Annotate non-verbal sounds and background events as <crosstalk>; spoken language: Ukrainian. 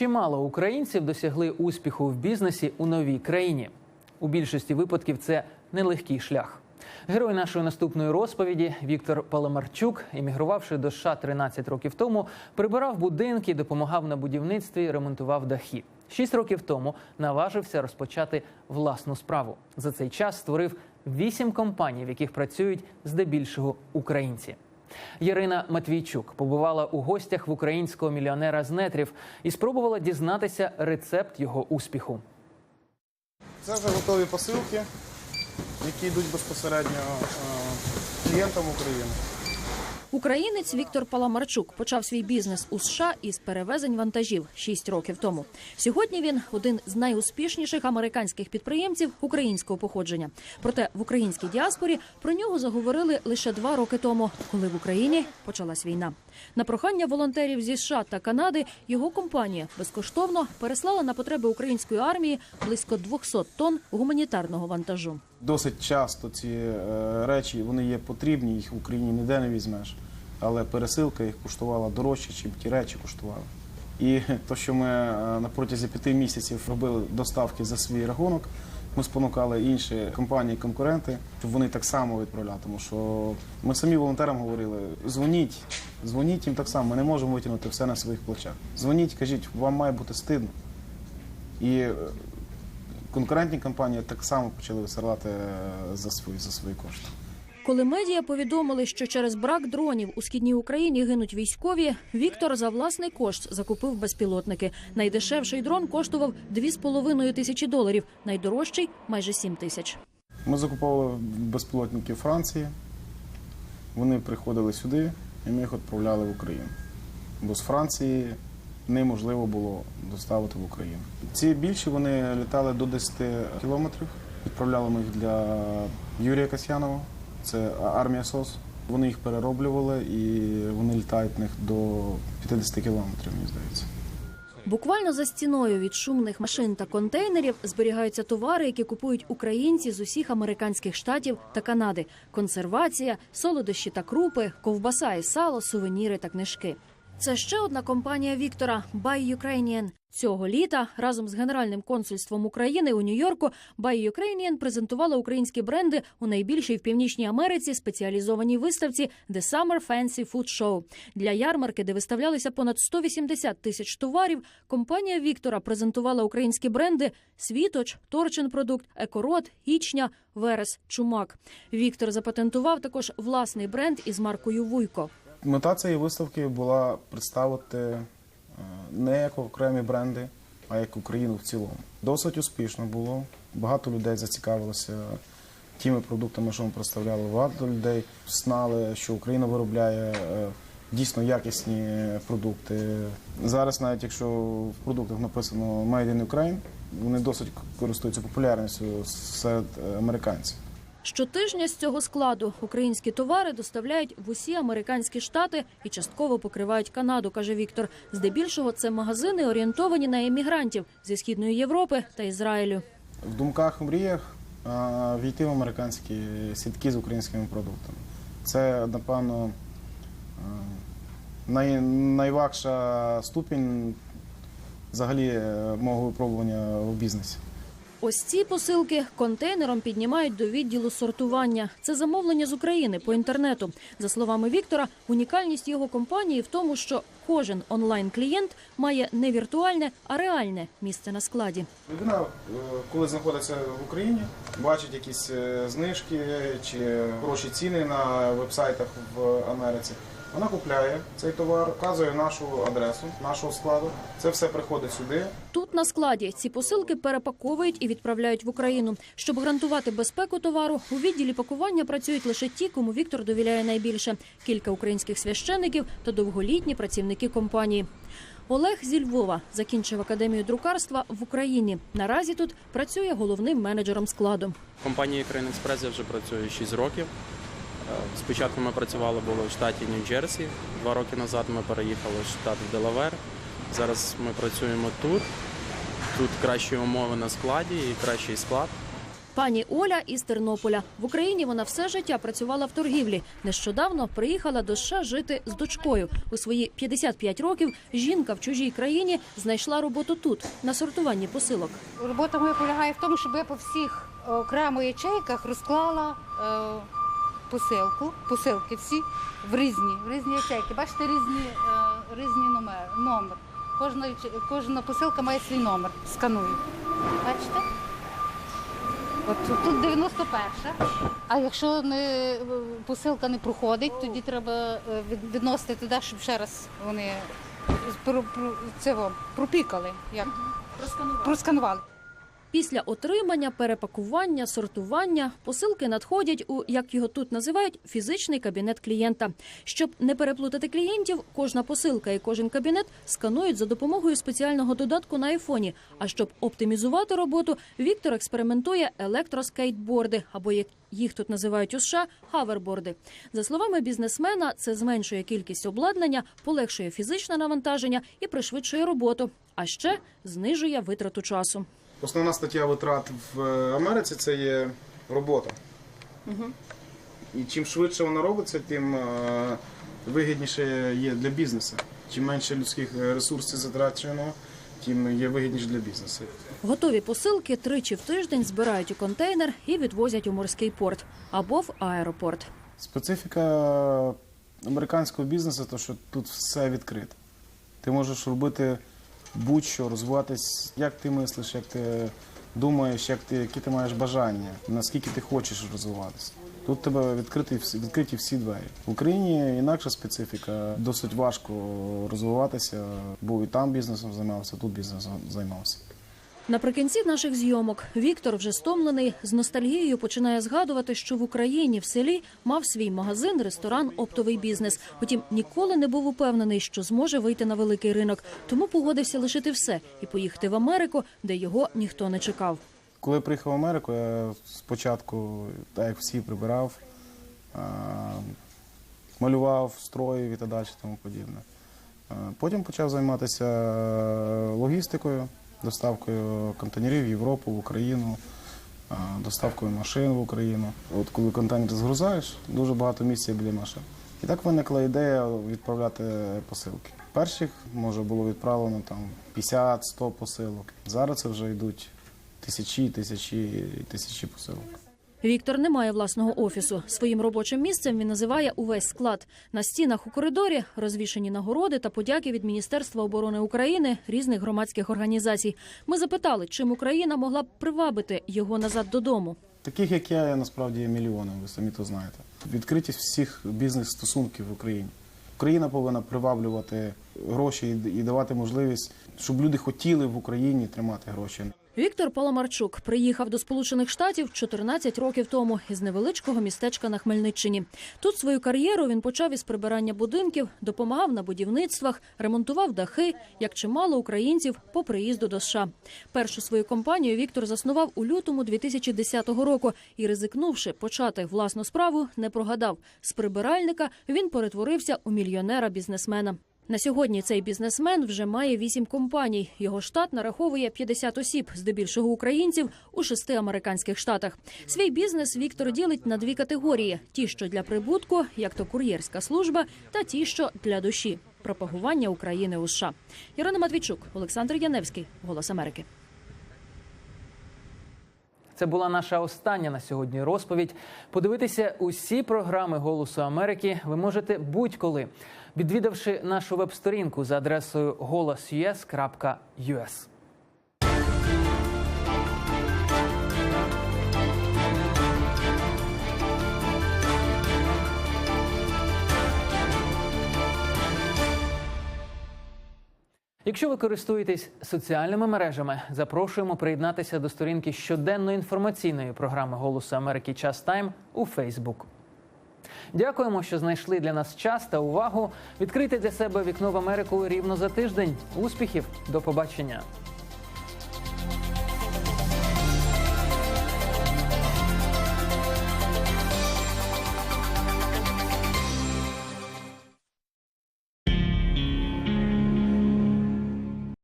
Чимало українців досягли успіху в бізнесі у новій країні. У більшості випадків це нелегкий шлях. Герой нашої наступної розповіді Віктор Паламарчук, емігрувавши до США 13 років тому, прибирав будинки, допомагав на будівництві, ремонтував дахи. Шість років тому наважився розпочати власну справу. За цей час створив вісім компаній, в яких працюють здебільшого українці. Ярина Матвійчук побувала у гостях в українського мільйонера з нетрів і спробувала дізнатися рецепт його успіху. Це вже готові посилки, які йдуть безпосередньо е, клієнтам України. Українець Віктор Паламарчук почав свій бізнес у США із перевезень вантажів 6 років тому. Сьогодні він один з найуспішніших американських підприємців українського походження. Проте в українській діаспорі про нього заговорили лише два роки тому, коли в Україні почалась війна. На прохання волонтерів зі США та Канади його компанія безкоштовно переслала на потреби української армії близько 200 тонн гуманітарного вантажу. Досить часто ці е, речі вони є потрібні, їх в Україні ніде не візьмеш. Але пересилка їх коштувала дорожче, ніж ті речі коштували. І <laughs> то, що ми е, на протязі п'яти місяців робили доставки за свій рахунок, ми спонукали інші компанії-конкуренти, щоб вони так само відправляли. Тому що ми самі волонтерам говорили: дзвоніть, дзвоніть їм так само. Ми не можемо витягнути все на своїх плечах. Дзвоніть, кажіть, вам має бути стидно. І е, конкурентні компанії так само почали висилати е, за свої за свої кошти. Коли медіа повідомили, що через брак дронів у східній Україні гинуть військові, Віктор за власний кошт закупив безпілотники. Найдешевший дрон коштував 2,5 тисячі доларів, найдорожчий майже 7 тисяч. Ми закуповували безпілотники Франції. Вони приходили сюди, і ми їх відправляли в Україну. Бо з Франції неможливо було доставити в Україну. Ці більші вони літали до 10 кілометрів. Відправляли ми їх для Юрія Касьянова, це армія СОС. Вони їх перероблювали і вони літають в них до 50 кілометрів, мені здається. Буквально за стіною від шумних машин та контейнерів зберігаються товари, які купують українці з усіх американських штатів та Канади: консервація, солодощі та крупи, ковбаса і сало, сувеніри та книжки. Це ще одна компанія Віктора Buy Ukrainian. Цього літа разом з Генеральним консульством України у Нью-Йорку Buy Ukrainian презентувала українські бренди у найбільшій в Північній Америці спеціалізованій виставці The Summer Fancy Food Show. Для ярмарки, де виставлялися понад 180 тисяч товарів, компанія Віктора презентувала українські бренди Світоч, Торчин Продукт, Екород, Ічня, Верес, Чумак. Віктор запатентував також власний бренд із маркою Вуйко. Мета цієї виставки була представити е, не як окремі бренди, а як Україну в цілому. Досить успішно було. Багато людей зацікавилося тими продуктами, що ми представляли. Багато людей знали, що Україна виробляє е, дійсно якісні продукти. Зараз, навіть якщо в продуктах написано «Made in Ukraine», вони досить користуються популярністю серед е, американців. Щотижня з цього складу українські товари доставляють в усі американські штати і частково покривають Канаду, каже Віктор. Здебільшого це магазини орієнтовані на емігрантів зі східної Європи та Ізраїлю. В думках, мріях війти в американські сітки з українськими продуктами. Це, напевно, най, найважча ступінь взагалі мого випробування в бізнесі. Ось ці посилки контейнером піднімають до відділу сортування. Це замовлення з України по інтернету. За словами Віктора, унікальність його компанії в тому, що кожен онлайн-клієнт має не віртуальне, а реальне місце на складі. Людина, е, коли знаходиться в Україні, бачить якісь е, знижки чи хороші ціни на вебсайтах в Америці. Вона купляє цей товар, вказує нашу адресу нашого складу. Це все приходить сюди. Тут на складі ці посилки перепаковують і відправляють в Україну. Щоб гарантувати безпеку товару, у відділі пакування працюють лише ті, кому Віктор довіряє найбільше: кілька українських священиків та довголітні працівники компанії. Олег зі Львова закінчив академію друкарства в Україні. Наразі тут працює головним менеджером складу. Компанія Ukraine Express я вже працює 6 років. Спочатку ми працювали було в штаті Нью-Джерсі. Два роки назад ми переїхали в штат Делавер. Зараз ми працюємо тут. Тут кращі умови на складі і кращий склад. Пані Оля із Тернополя в Україні вона все життя працювала в торгівлі. Нещодавно приїхала до США жити з дочкою. У свої 55 років жінка в чужій країні знайшла роботу тут на сортуванні посилок. Робота моя полягає в тому, щоб я по всіх е, окремо ячейках розклала е, посилку, посилки всі в різні, в різні ячейки. Бачите, різні, е, різні номер, номер. Кожна, кожна посилка має свій номер. Сканую. Бачите? От тут 91-ша. А якщо не, посилка не проходить, тоді треба е, відносити туди, щоб ще раз вони це, пропікали. Як? Просканували. Після отримання, перепакування, сортування посилки надходять у як його тут називають фізичний кабінет клієнта. Щоб не переплутати клієнтів, кожна посилка і кожен кабінет сканують за допомогою спеціального додатку на айфоні. А щоб оптимізувати роботу, Віктор експериментує електроскейтборди або як їх тут називають у США хаверборди. За словами бізнесмена, це зменшує кількість обладнання, полегшує фізичне навантаження і пришвидшує роботу, а ще знижує витрату часу. Основна стаття витрат в Америці це є робота. І чим швидше вона робиться, тим е, вигідніше є для бізнесу. Чим менше людських ресурсів затрачено, тим є вигідніше для бізнесу. Готові посилки тричі в тиждень збирають у контейнер і відвозять у морський порт або в аеропорт. Специфіка американського бізнесу, то що тут все відкрито. Ти можеш робити будь-що, розвиватись, як ти мислиш, як ти думаєш, як ти, які ти маєш бажання, наскільки ти хочеш розвиватися. Тут тебе відкриті, відкриті всі двері. В Україні інакша специфіка, досить важко розвиватися. бо і там бізнесом займався, тут бізнесом займався. Наприкінці наших зйомок Віктор вже стомлений з ностальгією починає згадувати, що в Україні в селі мав свій магазин, ресторан, оптовий бізнес. Втім, ніколи не був упевнений, що зможе вийти на великий ринок. Тому погодився лишити все і поїхати в Америку, де його ніхто не чекав. Коли приїхав в Америку, я спочатку, так як всі, прибирав, малював, строїв і так далі, тому подібне. Потім почав займатися логістикою, доставкою контейнерів в Європу, в Україну, доставкою машин в Україну. От коли контейнер згрузаєш, дуже багато місця біля машин. І так виникла ідея відправляти посилки. Перших може було відправлено там 50-100 посилок. Зараз це вже йдуть тисячі, тисячі тисячі посилок. Віктор не має власного офісу. Своїм робочим місцем він називає увесь склад. На стінах у коридорі розвішені нагороди та подяки від Міністерства оборони України різних громадських організацій. Ми запитали, чим Україна могла б привабити його назад додому. Таких, як я, насправді є мільйони, ви самі то знаєте. Відкритість всіх бізнес-стосунків в Україні. Україна повинна приваблювати гроші і давати можливість, щоб люди хотіли в Україні тримати гроші. Віктор Паламарчук приїхав до Сполучених Штатів 14 років тому із невеличкого містечка на Хмельниччині. Тут свою кар'єру він почав із прибирання будинків, допомагав на будівництвах, ремонтував дахи, як чимало українців по приїзду до США. Першу свою компанію Віктор заснував у лютому 2010 року і, ризикнувши почати власну справу, не прогадав. З прибиральника він перетворився у мільйонера-бізнесмена. На сьогодні цей бізнесмен вже має вісім компаній. Його штат нараховує 50 осіб, здебільшого українців, у шести американських штатах. Свій бізнес Віктор ділить на дві категорії: ті, що для прибутку, як то кур'єрська служба, та ті, що для душі пропагування України у США. Ірина Матвійчук, Олександр Яневський, Голос Америки. Це була наша остання на сьогодні розповідь. Подивитися усі програми Голосу Америки ви можете будь-коли, відвідавши нашу веб-сторінку за адресою голос.us.us. Якщо ви користуєтесь соціальними мережами, запрошуємо приєднатися до сторінки щоденної інформаційної програми Голосу Америки Час Тайм у Фейсбук. Дякуємо, що знайшли для нас час та увагу. Відкрийте для себе вікно в Америку рівно за тиждень. Успіхів, до побачення!